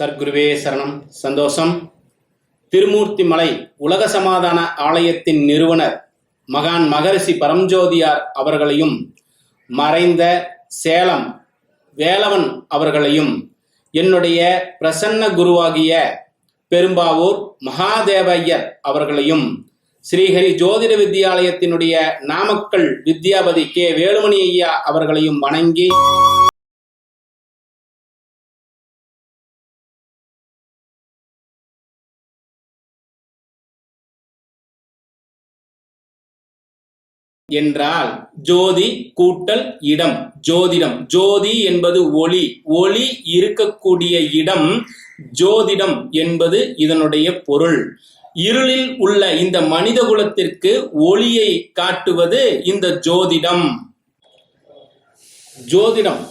சர்க்குருவே சரணம். சந்தோஷம். திருமூர்த்தி மலை உலக சமாதான ஆலயத்தின் நிறுவனர் மகான் மகரிஷி பரம்ஜோதியார் அவர்களையும் மறைந்த சேலம் வேலவன் அவர்களையும் என்னுடைய பிரசன்ன குருவாகிய பெரும்பாவூர் மகாதேவையர் அவர்களையும் ஸ்ரீஹரி ஜோதிட வித்யாலயத்தினுடைய நாமக்கல் வித்யாபதி கே வேலுமணி ஐயா அவர்களையும் வணங்கி என்றால் ஜோதி கூட்டல் இடம் ஜோதிடம். ஜோதி என்பது ஒளி. ஒளி இருக்கக்கூடிய இடம் ஜோதிடம் என்பது இதனுடைய பொருள். இருளில் உள்ள இந்த மனித குலத்திற்கு ஒளியை காட்டுவது இந்த ஜோதிடம். ஜோதிடம்.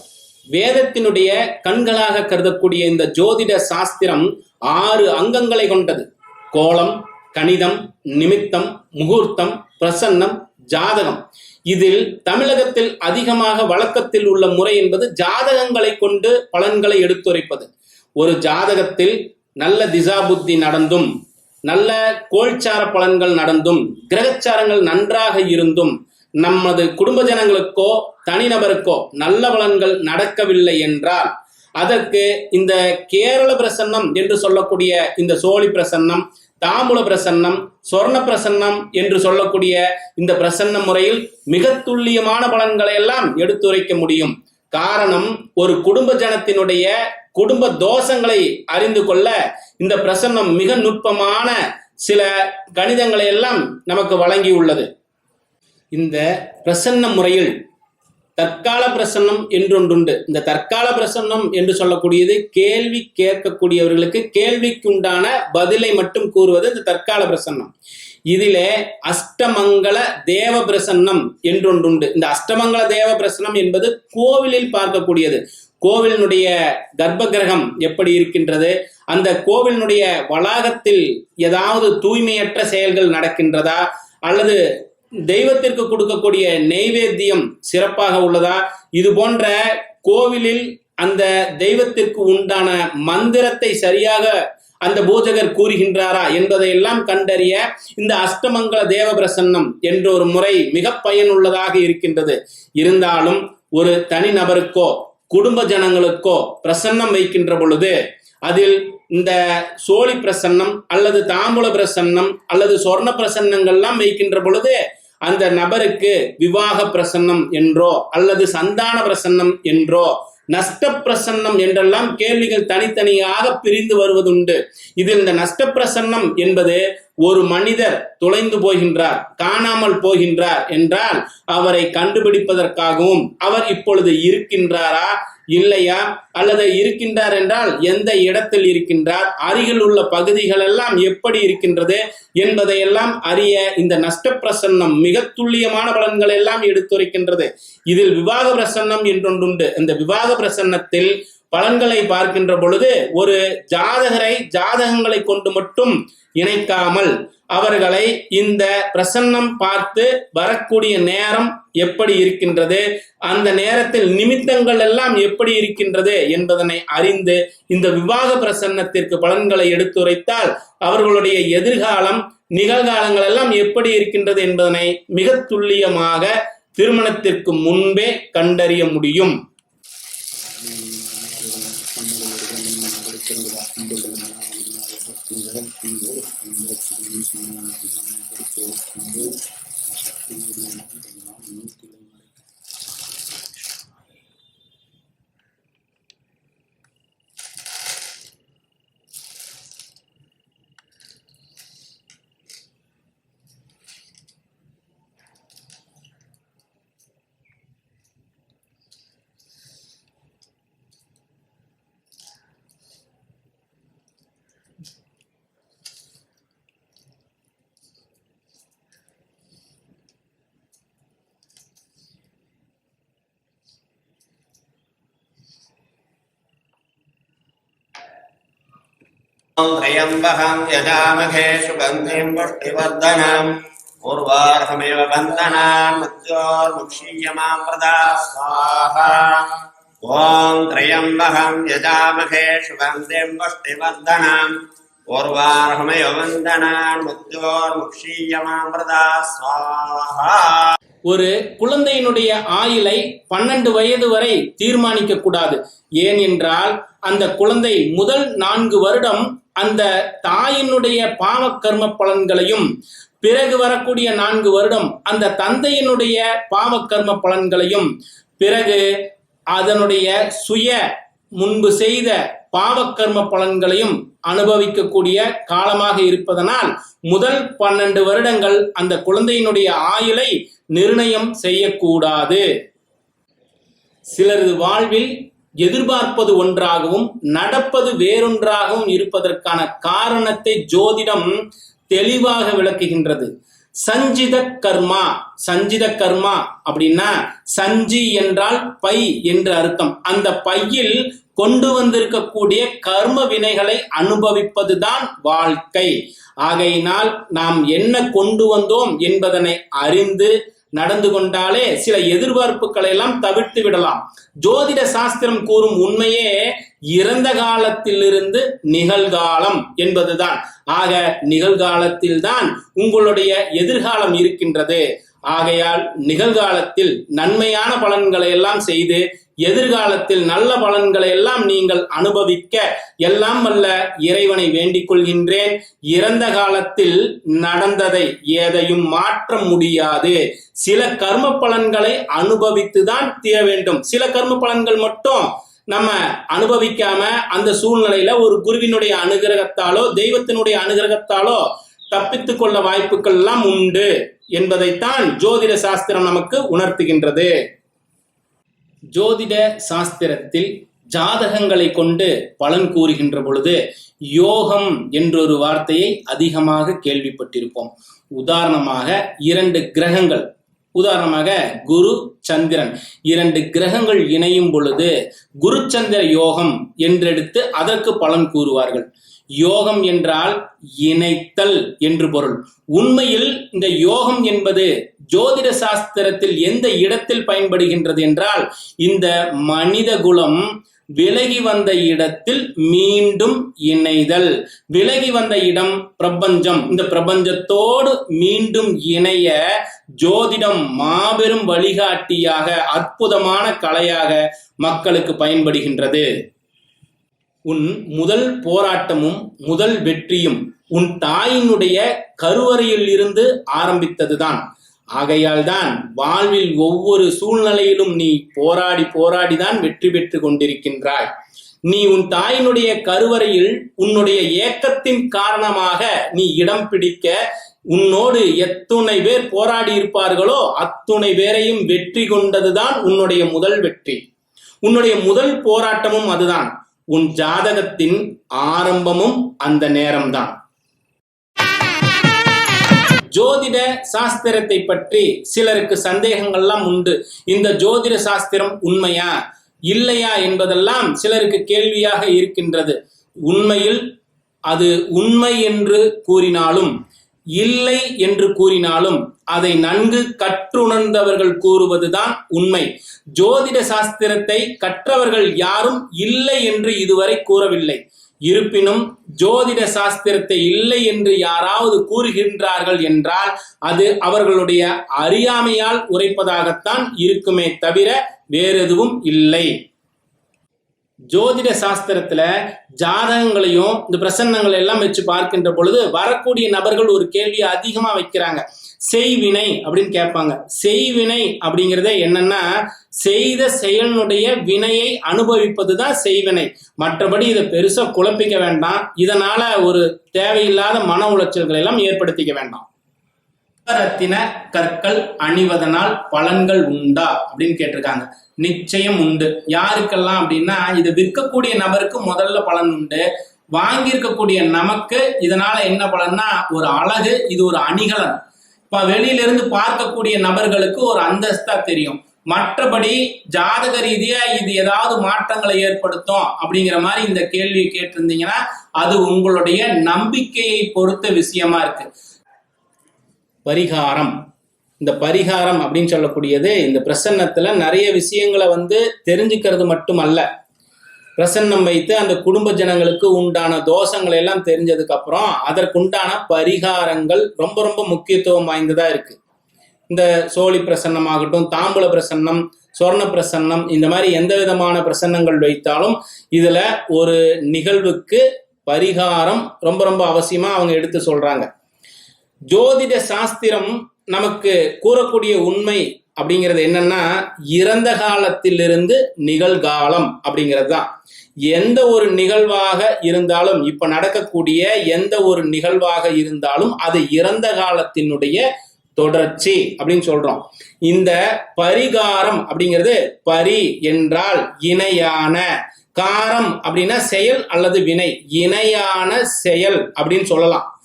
வேதத்தினுடைய கண்களாக கருதக்கூடிய இந்த ஜோதிட சாஸ்திரம் ஆறு அங்கங்களை கொண்டது. கோலம் கணிதம் நிமித்தம் முகூர்த்தம் பிரசன்னம் ஜாதகம். இதில் தமிழகத்தில் அதிகமாக வழக்கத்தில் உள்ள முறை என்பது ஜாதகங்களை கொண்டு பலன்களை எடுத்துரைப்பது. ஒரு ஜாதகத்தில் நல்ல திசா புத்தி நடந்தும் நல்ல கோல்சார பலன்கள் நடந்தும் கிரகச்சாரங்கள் நன்றாக இருந்தும் நமது குடும்ப ஜனங்களுக்கோ தனிநபருக்கோ நல்ல பலன்கள் நடக்கவில்லை என்றால் அதற்கு இந்த கேரள பிரசன்னம் என்று சொல்லக்கூடிய இந்த சோழி பிரசன்னம் தாம்பூல பிரசன்னம் சொர்ண பிரசன்னம் என்று சொல்லக்கூடிய இந்த பிரசன்ன முறையில் மிக துல்லியமான பலன்களை எல்லாம் எடுத்துரைக்க முடியும். காரணம் ஒரு குடும்ப ஜனத்தினுடைய குடும்ப தோஷங்களை அறிந்து கொள்ள இந்த பிரசன்னம் மிக நுட்பமான சில கணிதங்களை எல்லாம் நமக்கு வழங்கியுள்ளது. இந்த பிரசன்ன முறையில் தற்கால பிரசன்னம் என்றொன்றுண்டு. இந்த தற்கால பிரசன்னம் என்று சொல்லக்கூடியது கேள்வி கேட்கக்கூடியவர்களுக்கு கேள்விக்குண்டான பதிலை மட்டும் கூறுவது இந்த தற்கால பிரசன்னம். இதிலே அஷ்டமங்கல தேவ பிரசன்னம் என்றொன்றுண்டு. இந்த அஷ்டமங்கல தேவ பிரசன்னம் என்பது கோவிலில் பார்க்கக்கூடியது. கோவிலினுடைய கர்ப்ப கிரகம் எப்படி இருக்கின்றது? அந்த கோவிலினுடைய வளாகத்தில் ஏதாவது தூய்மையற்ற செயல்கள் நடக்கின்றதா? அல்லது தெய்வத்திற்கு கொடுக்கக்கூடிய நெய்வேத்தியம் சிறப்பாக உள்ளதா? இது போன்ற கோவிலில் அந்த தெய்வத்திற்கு உண்டான மந்திரத்தை சரியாக அந்த பூஜகர் கூறுகின்றாரா என்பதையெல்லாம் கண்டறிய இந்த அஷ்டமங்கல தேவ பிரசன்னம் என்ற ஒரு முறை மிக பயனுள்ளதாக இருக்கின்றது. இருந்தாலும் ஒரு தனிநபருக்கோ குடும்ப ஜனங்களுக்கோ பிரசன்னம் வைக்கின்ற பொழுது அதில் இந்த சோழி பிரசன்னம் அல்லது தாம்பூல பிரசன்னம் அல்லது சொர்ண பிரசன்னங்கள்லாம் வைக்கின்ற பொழுது அந்த நபருக்கு விவாக பிரசன்னம் என்றோ அல்லது சந்தான பிரசன்னம் என்றோ நஷ்ட பிரசன்னம் என்றெல்லாம் கேள்விகள் தனித்தனியாக பிரிந்து வருவதுண்டு. இதில் இந்த நஷ்ட பிரசன்னம் என்பது ஒரு மனிதர் தொலைந்து போகின்றார் காணாமல் போகின்றார் என்றால் அவரை கண்டுபிடிப்பதற்காகவும் அவர் இப்பொழுது இருக்கின்றாரா இல்லையா? அல்லது இருக்கின்றார் என்றால் எந்த இடத்தில் இருக்கின்றார்? அருகில் உள்ள பகுதிகள் எல்லாம் எப்படி இருக்கின்றது என்பதையெல்லாம் அறிய இந்த நஷ்ட பிரசன்னம் மிக துல்லியமான பலன்கள் எல்லாம் எடுத்துரைக்கின்றது. இதில் விவாக பிரசன்னம் என்றொன்றுண்டு. இந்த விவாக பிரசன்னத்தில் பலன்களை பார்க்கின்ற பொழுது ஒரு ஜாதகரை ஜாதகங்களை கொண்டு மட்டும் இணைக்காமல் அவர்களை இந்த பிரசன்னம் பார்த்து வரக்கூடிய நேரம் எப்படி இருக்கின்றது அந்த நேரத்தில் நிமித்தங்கள் எல்லாம் எப்படி இருக்கின்றது என்பதனை அறிந்து இந்த விவாக பிரசன்னத்திற்கு பலன்களை எடுத்துரைத்தால் அவர்களுடைய எதிர்காலம் நிகழ்காலங்கள் எல்லாம் எப்படி இருக்கின்றது என்பதனை மிக துல்லியமாக திருமணத்திற்கு முன்பே கண்டறிய முடியும். Señor, त्र्यम्बकम् यजामघे सुगन्धिम् पुष्टिवर्धनम् पूर्वार्हमेव बन्धनान् मृत्योर्मुक्षीयमाम् प्रदा स्वाहा ॐ त्र्यम्बकं यजामहे सुगन्धिं पुष्टिवर्धनम् पूर्वार्हमयवन्दनान् मृत्योर्मुक्षीयमामृता स्वाहा ஒரு குழந்தையினுடைய ஆயுளை பன்னெண்டு வயது வரை தீர்மானிக்க கூடாது ஏன் என்றால் அந்த குழந்தை முதல் நான்கு வருடம் அந்த தாயினுடைய பாவ கர்ம பலன்களையும் பிறகு வரக்கூடிய நான்கு வருடம் அந்த தந்தையினுடைய பாவ கர்ம பலன்களையும் பிறகு அதனுடைய சுய முன்பு செய்த பாவக்கர்ம பலன்களையும் அனுபவிக்கக்கூடிய காலமாக இருப்பதனால் முதல் பன்னெண்டு வருடங்கள் அந்த குழந்தையினுடைய ஆயுளை நிர்ணயம் செய்யக்கூடாது. சிலரது வாழ்வில் எதிர்பார்ப்பது ஒன்றாகவும் நடப்பது வேறொன்றாகவும் இருப்பதற்கான காரணத்தை ஜோதிடம் தெளிவாக விளக்குகின்றது. சஞ்சித கர்மா சஞ்சித கர்மா அப்படின்னா சஞ்சி என்றால் பை என்று அர்த்தம். அந்த பையில் கொண்டு வந்திருக்கக்கூடிய கர்ம வினைகளை அனுபவிப்பதுதான் வாழ்க்கை. ஆகையினால் நாம் என்ன கொண்டு வந்தோம் என்பதனை அறிந்து நடந்து கொண்டாலே சில எதிர்பார்ப்புகளை எல்லாம் தவிர்த்து விடலாம். ஜோதிட சாஸ்திரம் கூறும் உண்மையே இறந்த காலத்திலிருந்து நிகழ்காலம் என்பதுதான். ஆக நிகழ்காலத்தில்தான் உங்களுடைய எதிர்காலம் இருக்கின்றது. ஆகையால் நிகழ்காலத்தில் நன்மையான பலன்களை எல்லாம் செய்து எதிர்காலத்தில் நல்ல பலன்களை எல்லாம் நீங்கள் அனுபவிக்க எல்லாம் வல்ல இறைவனை வேண்டிக் கொள்கின்றேன் இறந்த காலத்தில் நடந்ததை எதையும் மாற்ற முடியாது. சில கர்ம பலன்களை அனுபவித்துதான் தீர வேண்டும். சில கர்ம பலன்கள் மட்டும் நம்ம அனுபவிக்காம அந்த சூழ்நிலையில ஒரு குருவினுடைய அனுகிரகத்தாலோ தெய்வத்தினுடைய அனுகிரகத்தாலோ தப்பித்துக் கொள்ள வாய்ப்புகள் எல்லாம் உண்டு என்பதைத்தான் ஜோதிட சாஸ்திரம் நமக்கு உணர்த்துகின்றது. ஜோதிட சாஸ்திரத்தில் ஜாதகங்களை கொண்டு பலன் கூறுகின்ற பொழுது யோகம் என்றொரு வார்த்தையை அதிகமாக கேள்விப்பட்டிருப்போம். உதாரணமாக இரண்டு கிரகங்கள். உதாரணமாக குரு சந்திரன். இரண்டு கிரகங்கள் இணையும் பொழுது குரு சந்திர யோகம் என்றெடுத்து அதற்கு பலன் கூறுவார்கள். யோகம் என்றால் இணைத்தல் என்று பொருள். உண்மையில் இந்த யோகம் என்பது ஜோதிட சாஸ்திரத்தில் எந்த இடத்தில் பயன்படுகின்றது என்றால் இந்த மனித குலம் விலகி வந்த இடத்தில் மீண்டும் இணைதல். விலகி வந்த இடம் பிரபஞ்சம். இந்த பிரபஞ்சத்தோடு மீண்டும் இணைய ஜோதிடம் மாபெரும் வழிகாட்டியாக அற்புதமான கலையாக மக்களுக்கு பயன்படுகின்றது. உன் முதல் போராட்டமும் முதல் வெற்றியும் உன் தாயினுடைய கருவறையில் இருந்து ஆரம்பித்ததுதான். ஆகையால் தான் வாழ்வில் ஒவ்வொரு சூழ்நிலையிலும் நீ போராடி போராடிதான் வெற்றி பெற்று கொண்டிருக்கின்றாய். நீ உன் தாயினுடைய கருவறையில் உன்னுடைய ஏக்கத்தின் காரணமாக நீ இடம் பிடிக்க உன்னோடு எத்துணை பேர் போராடி இருப்பார்களோ அத்துணை பேரையும் வெற்றி கொண்டதுதான் உன்னுடைய முதல் வெற்றி. உன்னுடைய முதல் போராட்டமும் அதுதான். உன் ஜாதகத்தின் ஆரம்பமும் அந்த நேரம்தான். ஜோதிட சாஸ்திரத்தை பற்றி சிலருக்கு சந்தேகங்கள்லாம் உண்டு. இந்த ஜோதிட சாஸ்திரம் உண்மையா? இல்லையா என்பதெல்லாம் சிலருக்கு கேள்வியாக இருக்கின்றது. உண்மையில் அது உண்மை என்று கூறினாலும் இல்லை என்று கூறினாலும் அதை நன்கு கற்றுணர்ந்தவர்கள் கூறுவதுதான் உண்மை. ஜோதிட சாஸ்திரத்தை கற்றவர்கள் யாரும் இல்லை என்று இதுவரை கூறவில்லை. இருப்பினும் ஜோதிட சாஸ்திரத்தை இல்லை என்று யாராவது கூறுகின்றார்கள் என்றால் அது அவர்களுடைய அறியாமையால் உரைப்பதாகத்தான் இருக்குமே தவிர வேறெதுவும் இல்லை. ஜோதிட சாஸ்திரத்துல ஜாதகங்களையும் இந்த பிரசன்னங்களை எல்லாம் வச்சு பார்க்கின்ற பொழுது வரக்கூடிய நபர்கள் ஒரு கேள்வியை அதிகமா வைக்கிறாங்க. செய்வினை அப்படின்னு கேட்பாங்க. செய்வினை அப்படிங்கிறதே என்னன்னா செய்த செயலினுடைய வினையை அனுபவிப்பது தான் செய்வினை. மற்றபடி இதை பெருசா குழப்பிக்க வேண்டாம். இதனால ஒரு தேவையில்லாத மன உளைச்சல்களை எல்லாம் ஏற்படுத்திக்க வேண்டாம். ரத்தின கற்கள் அணிவதனால் பலன்கள் உண்டா? அப்படின்னு கேட்டிருக்காங்க. நிச்சயம் உண்டு. யாருக்கெல்லாம் அப்படின்னா இதை விற்கக்கூடிய நபருக்கு முதல்ல பலன் உண்டு. வாங்கியிருக்கக்கூடிய நமக்கு இதனால என்ன பலன்னா ஒரு அழகு இது ஒரு அணிகலன். இப்ப வெளியில இருந்து பார்க்கக்கூடிய நபர்களுக்கு ஒரு அந்தஸ்தா தெரியும். மற்றபடி ஜாதக ரீதியா இது ஏதாவது மாற்றங்களை ஏற்படுத்தும் அப்படிங்கிற மாதிரி இந்த கேள்வியை கேட்டிருந்தீங்கன்னா அது உங்களுடைய நம்பிக்கையை பொறுத்த விஷயமா இருக்கு. பரிகாரம். இந்த பரிகாரம் அப்படின்னு சொல்லக்கூடியது இந்த பிரசன்னத்துல நிறைய விஷயங்களை வந்து தெரிஞ்சுக்கிறது மட்டுமல்ல. பிரசன்னம் வைத்து அந்த குடும்ப ஜனங்களுக்கு உண்டான தோஷங்களை எல்லாம் தெரிஞ்சதுக்கு அப்புறம் அதற்குண்டான பரிகாரங்கள் ரொம்ப ரொம்ப முக்கியத்துவம் வாய்ந்ததா இருக்கு. இந்த சோழி பிரசன்னம் ஆகட்டும் தாம்பூல பிரசன்னம் சொர்ண பிரசன்னம் இந்த மாதிரி எந்த விதமான பிரசன்னங்கள் வைத்தாலும் இதுல ஒரு நிகழ்வுக்கு பரிகாரம் ரொம்ப ரொம்ப அவசியமா அவங்க எடுத்து சொல்றாங்க. ஜோதிட சாஸ்திரம் நமக்கு கூறக்கூடிய உண்மை அப்படிங்கிறது என்னன்னா இறந்த காலத்திலிருந்து நிகழ்காலம் அப்படிங்கிறது தான் எந்த ஒரு நிகழ்வாக இருந்தாலும் இப்ப நடக்கக்கூடிய எந்த ஒரு நிகழ்வாக இருந்தாலும் அது இறந்த காலத்தினுடைய தொடர்ச்சி அப்படின்னு சொல்றோம். இந்த பரிகாரம் அப்படிங்கிறது பரி என்றால் இணையான காரம் அப்படின்னா செயல் அல்லது வினை. இணையான செயல் அப்படின்னு சொல்லலாம்.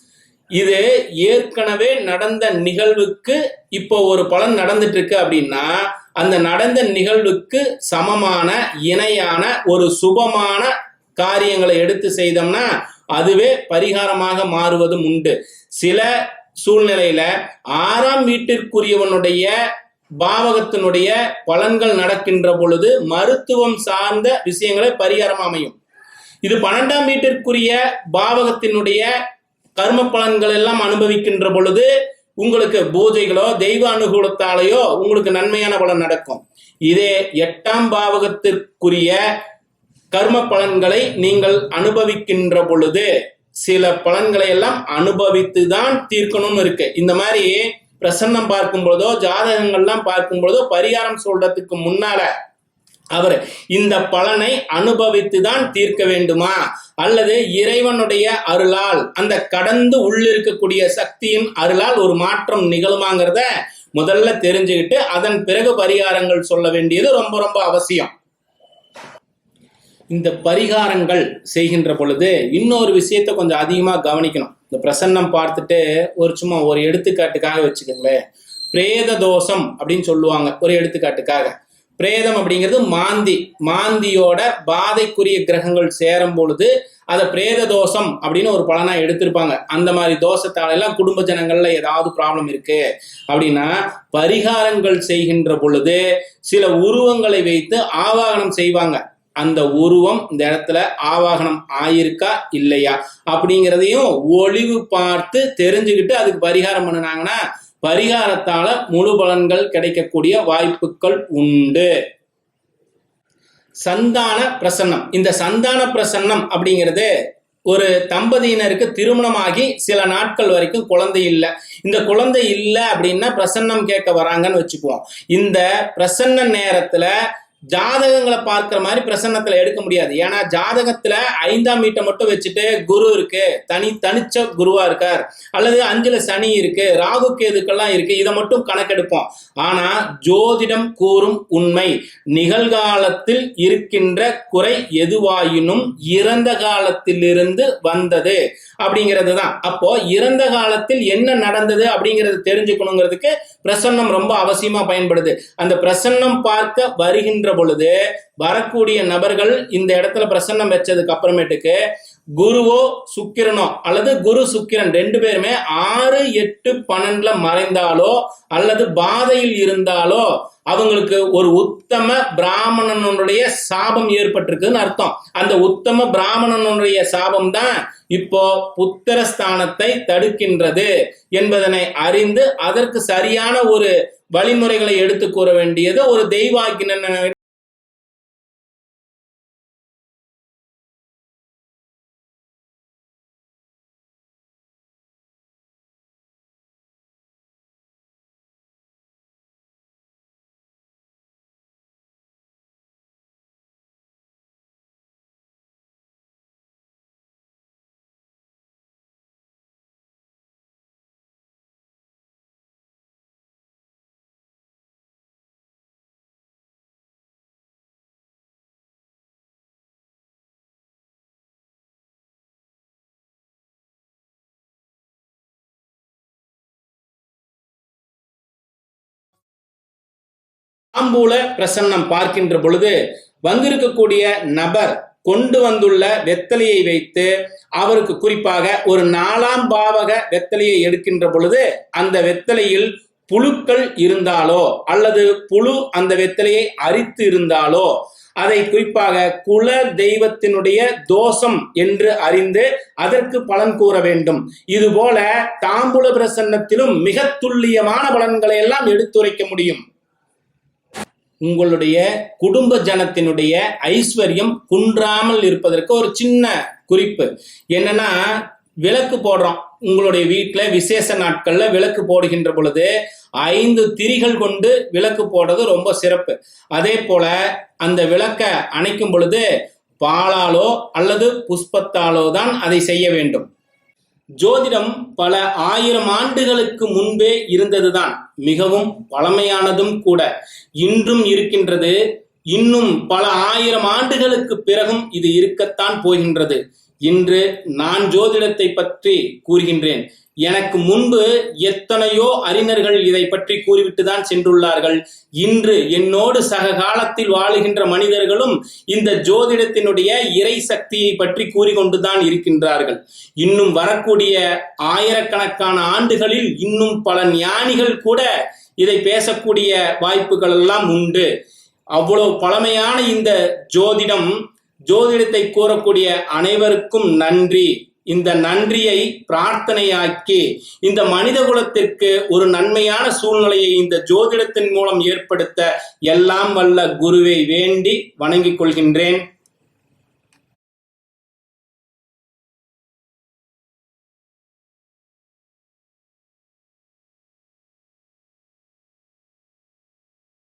இது ஏற்கனவே நடந்த நிகழ்வுக்கு இப்போ ஒரு பலன் நடந்துட்டு இருக்கு அப்படின்னா அந்த நடந்த நிகழ்வுக்கு சமமான இணையான ஒரு சுபமான காரியங்களை எடுத்து செய்தோம்னா அதுவே பரிகாரமாக மாறுவதும் உண்டு. சில சூழ்நிலையில ஆறாம் வீட்டிற்குரியவனுடைய பாவகத்தினுடைய பலன்கள் நடக்கின்ற பொழுது மருத்துவம் சார்ந்த விஷயங்களை பரிகாரம் அமையும். இது பன்னெண்டாம் வீட்டிற்குரிய பாவகத்தினுடைய கர்ம பலன்கள் எல்லாம் அனுபவிக்கின்ற பொழுது உங்களுக்கு பூஜைகளோ தெய்வ அனுகூலத்தாலேயோ உங்களுக்கு நன்மையான பலன் நடக்கும். இதே எட்டாம் பாவகத்திற்குரிய கர்ம பலன்களை நீங்கள் அனுபவிக்கின்ற பொழுது சில பலன்களை எல்லாம் அனுபவித்து தான் தீர்க்கணும்னு இருக்கு. இந்த மாதிரி பிரசன்னம் பார்க்கும் பொழுதோ ஜாதகங்கள்லாம் பார்க்கும் பொழுதோ பரிகாரம் சொல்றதுக்கு முன்னால அவர் இந்த பலனை அனுபவித்து தான் தீர்க்க வேண்டுமா? அல்லது இறைவனுடைய அருளால் அந்த கடந்து உள்ளிருக்கக்கூடிய சக்தியின் அருளால் ஒரு மாற்றம் நிகழுமாங்கிறத முதல்ல தெரிஞ்சுக்கிட்டு அதன் பிறகு பரிகாரங்கள் சொல்ல வேண்டியது ரொம்ப ரொம்ப அவசியம். இந்த பரிகாரங்கள் செய்கின்ற பொழுது இன்னொரு விஷயத்த கொஞ்சம் அதிகமாக கவனிக்கணும். இந்த பிரசன்னம் பார்த்துட்டு ஒரு சும்மா ஒரு எடுத்துக்காட்டுக்காக வச்சுக்கோங்களேன். பிரேத தோஷம் அப்படின்னு சொல்லுவாங்க ஒரு எடுத்துக்காட்டுக்காக. பிரேதம் அப்படிங்கிறது மாந்தி மாந்தியோட பாதைக்குரிய கிரகங்கள் சேரும் பொழுது அதை பிரேத தோஷம் அப்படின்னு ஒரு பலனா எடுத்திருப்பாங்க. அந்த மாதிரி தோஷத்தால எல்லாம் குடும்ப ஜனங்கள்ல ஏதாவது ப்ராப்ளம் இருக்கு அப்படின்னா பரிகாரங்கள் செய்கின்ற பொழுது சில உருவங்களை வைத்து ஆவாகனம் செய்வாங்க. அந்த உருவம் இந்த இடத்துல ஆவாகனம் ஆயிருக்கா இல்லையா அப்படிங்கிறதையும் ஒளிவு பார்த்து தெரிஞ்சுக்கிட்டு அதுக்கு பரிகாரம் பண்ணினாங்கன்னா பரிகாரத்தால முழு பலன்கள் கிடைக்கக்கூடிய வாய்ப்புகள் உண்டு. சந்தான பிரசன்னம். இந்த சந்தான பிரசன்னம் அப்படிங்கிறது ஒரு தம்பதியினருக்கு திருமணமாகி சில நாட்கள் வரைக்கும் குழந்தை இல்லை. இந்த குழந்தை இல்லை அப்படின்னா பிரசன்னம் கேட்க வராங்கன்னு வச்சுக்குவோம். இந்த பிரசன்ன நேரத்துல ஜாதகங்களை பார்க்கிற மாதிரி பிரசன்னத்துல எடுக்க முடியாது. ஏன்னா ஜாதகத்துல ஐந்தாம் வீட்டை மட்டும் வச்சுட்டு குரு இருக்கு. தனி தனிச்ச குருவா இருக்கார். அல்லது அஞ்சுல சனி இருக்கு. ராகு கேதுக்கெல்லாம் இருக்கு. இதை மட்டும் கணக்கெடுப்போம். ஆனா ஜோதிடம் கூறும் உண்மை. நிகழ்காலத்தில் இருக்கின்ற குறை எதுவாயினும் இறந்த காலத்திலிருந்து வந்தது அப்படிங்கிறது தான் அப்போ இறந்த காலத்தில் என்ன நடந்தது அப்படிங்கறது தெரிஞ்சுக்கணுங்கிறதுக்கு பிரசன்னம் ரொம்ப அவசியமா பயன்படுது. அந்த பிரசன்னம் பார்க்க வருகின்ற பொழுது வரக்கூடிய நபர்கள் இந்த இடத்துல பிரசன்னம் வச்சதுக்கு அப்புறமேட்டுக்கு குருவோ சுக்கிரனோ அல்லது குரு சுக்கிரன் ரெண்டு பேருமே ஆறு எட்டு பன்னெண்டுல மறைந்தாலோ அல்லது பாதையில் இருந்தாலோ அவங்களுக்கு ஒரு உத்தம பிராமணனுடைய சாபம் ஏற்பட்டிருக்குன்னு அர்த்தம். அந்த உத்தம பிராமணனுடைய சாபம் தான் இப்போ புத்திரஸ்தானத்தை தடுக்கின்றது என்பதனை அறிந்து அதற்கு சரியான ஒரு வழிமுறைகளை எடுத்து கூற வேண்டியது ஒரு தெய்வாக்கின தாம்பூல பிரசன்னம் பார்க்கின்ற பொழுது வந்திருக்கக்கூடிய நபர் கொண்டு வந்துள்ள வெத்தலையை வைத்து அவருக்கு குறிப்பாக ஒரு நாலாம் பாவக வெத்தலையை எடுக்கின்ற பொழுது அந்த வெத்தலையில் புழுக்கள் இருந்தாலோ அல்லது புழு அந்த வெத்தலையை அரித்து இருந்தாலோ அதை குறிப்பாக குல தெய்வத்தினுடைய தோஷம் என்று அறிந்து அதற்கு பலன் கூற வேண்டும். இதுபோல தாம்பூல பிரசன்னத்திலும் மிக துல்லியமான பலன்களை எல்லாம் எடுத்துரைக்க முடியும். உங்களுடைய குடும்ப ஜனத்தினுடைய ஐஸ்வர்யம் குன்றாமல் இருப்பதற்கு ஒரு சின்ன குறிப்பு. என்னன்னா விளக்கு போடுறோம். உங்களுடைய வீட்டில் விசேஷ நாட்களில் விளக்கு போடுகின்ற பொழுது ஐந்து திரிகள் கொண்டு விளக்கு போடுறது ரொம்ப சிறப்பு. அதே போல அந்த விளக்கை அணைக்கும் பொழுது பாலாலோ அல்லது புஷ்பத்தாலோ தான் அதை செய்ய வேண்டும். ஜோதிடம் பல ஆயிரம் ஆண்டுகளுக்கு முன்பே இருந்ததுதான். மிகவும் பழமையானதும் கூட. இன்றும் இருக்கின்றது. இன்னும் பல ஆயிரம் ஆண்டுகளுக்கு பிறகும் இது இருக்கத்தான் போகின்றது. இன்று நான் ஜோதிடத்தை பற்றி கூறுகின்றேன். எனக்கு முன்பு எத்தனையோ அறிஞர்கள் இதை பற்றி கூறிவிட்டு தான் சென்றுள்ளார்கள். இன்று என்னோடு சக காலத்தில் வாழுகின்ற மனிதர்களும் இந்த ஜோதிடத்தினுடைய இறை சக்தியை பற்றி கூறிக்கொண்டுதான் இருக்கின்றார்கள். இன்னும் வரக்கூடிய ஆயிரக்கணக்கான ஆண்டுகளில் இன்னும் பல ஞானிகள் கூட இதை பேசக்கூடிய வாய்ப்புகள் எல்லாம் உண்டு. அவ்வளவு பழமையான இந்த ஜோதிடம் ஜோதிடத்தை கூறக்கூடிய அனைவருக்கும் நன்றி. இந்த நன்றியை பிரார்த்தனையாக்கி இந்த மனித குலத்திற்கு ஒரு நன்மையான சூழ்நிலையை இந்த ஜோதிடத்தின் மூலம் ஏற்படுத்த எல்லாம் வல்ல குருவை வேண்டி வணங்கிக் கொள்கின்றேன்.